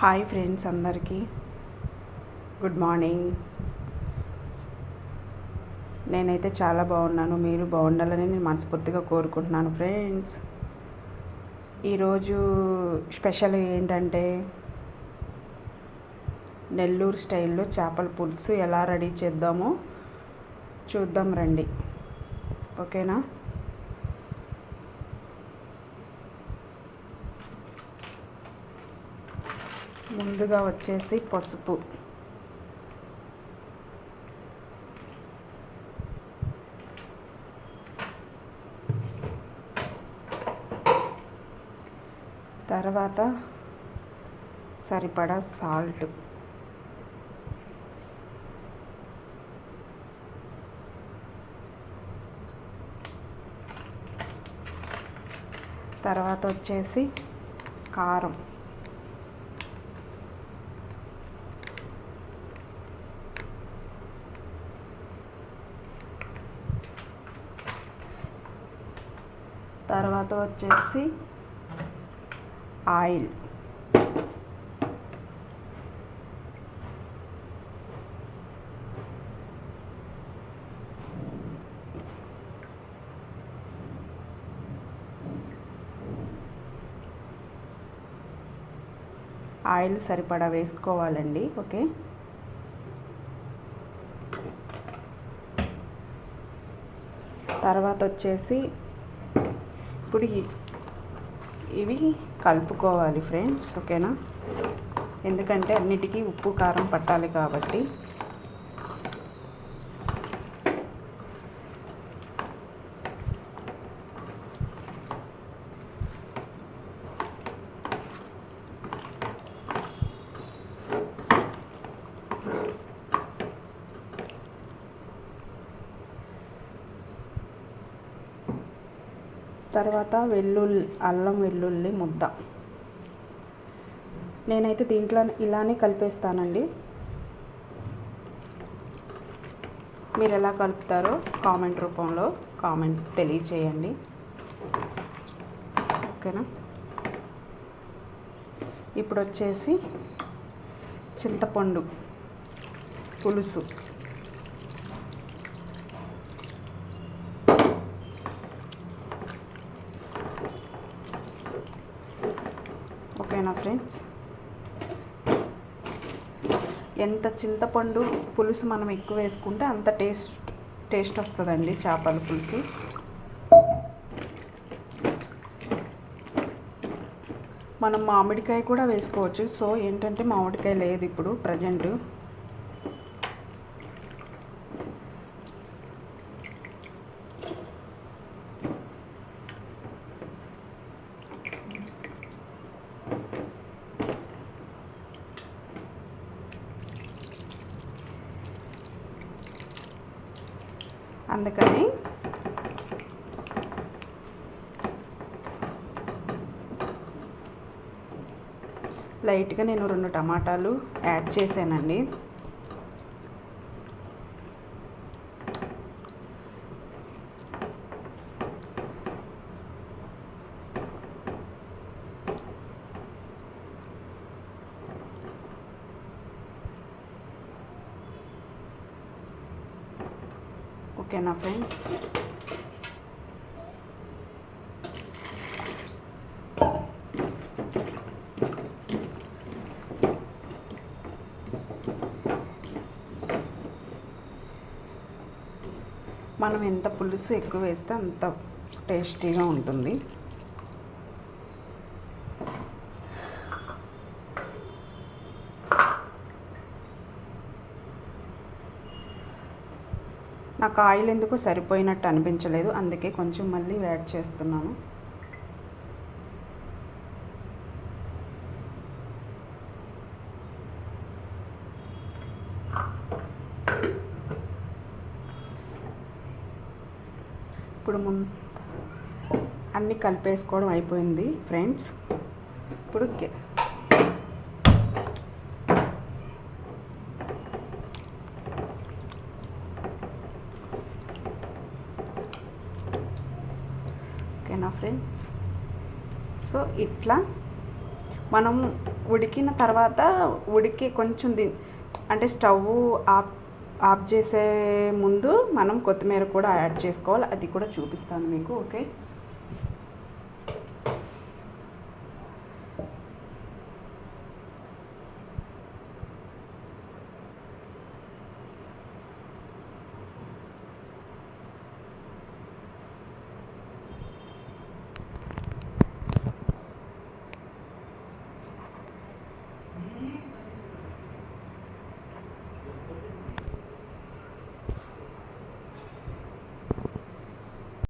Hi friends అందరికీ. Good morning. నేనైతే చాలా బాగున్నాను. మీరు బాగుండాలని నేను మనస్ఫూర్తిగా కోరుకుంటున్నాను ఫ్రెండ్స్. ఈరోజు స్పెషల్ ఏంటంటే నెల్లూరు స్టైల్లో చేపల పులుసు ఎలా రెడీ చేద్దామో చూద్దాం రండి. ఓకేనా? ముందుగా వచ్చేసి పసుపు. తర్వాత సరిపడా సాల్ట్. తర్వాత వచ్చేసి కారం. తర్వాత వచ్చేసి ఆయిల్. ఆయిల్ సరిపడా వేసుకోవాలండి ఓకే? తర్వాత వచ్చేసి ఇప్పుడు ఇవి కలుపుకోవాలి ఫ్రెండ్స్ ఓకేనా? ఎందుకంటే అన్నిటికీ ఉప్పు కారం పట్టాలి కాబట్టి. తర్వాత వెల్లుల్లి అల్లం వెల్లుల్లి ముద్ద. నేనైతే దీంట్లో ఇలానే కలిపేస్తానండి. మీరు ఎలా కలుపుతారో కామెంట్ రూపంలో కామెంట్ తెలియచేయండి. ఓకేనా? ఇప్పుడు వచ్చేసి చింతపండు పులుసు. ఓకేనా ఫ్రెండ్స్. ఎంత చింతపండు పులుసు మనం ఎక్కువ వేసుకుంటే అంత టేస్ట్ టేస్ట్ వస్తుందండి చేపల పులుసు. మనం మామిడికాయ కూడా వేసుకోవచ్చు. సో ఏంటంటే మామిడికాయ లేదు ఇప్పుడు ప్రజెంట్. అందుకని లైట్గా నేను రెండు టమాటాలు యాడ్ చేశానండి. ఓకేనా ఫ్రెండ్స్? మనం ఎంత పులుసు ఎక్కువ వేస్తే అంత టేస్టీగా ఉంటుంది. నాకు ఆయిల్ ఎందుకు సరిపోయినట్టు అనిపించలేదు. అందుకే కొంచెం మళ్ళీ యాడ్ చేస్తున్నాను. ఇప్పుడు ముం అన్నీ కలిపేసుకోవడం అయిపోయింది ఫ్రెండ్స్. ఇప్పుడు ఓకేనా ఫ్రెండ్స్ సో ఇట్లా మనం ఉడికిన తర్వాత ఉడికి కొంచెం ది అంటే స్టవ్ ఆఫ్ ఆఫ్ చేసే ముందు మనం కొత్తిమీర కూడా యాడ్ చేసుకోవాలి. అది కూడా చూపిస్తాను మీకు ఓకే?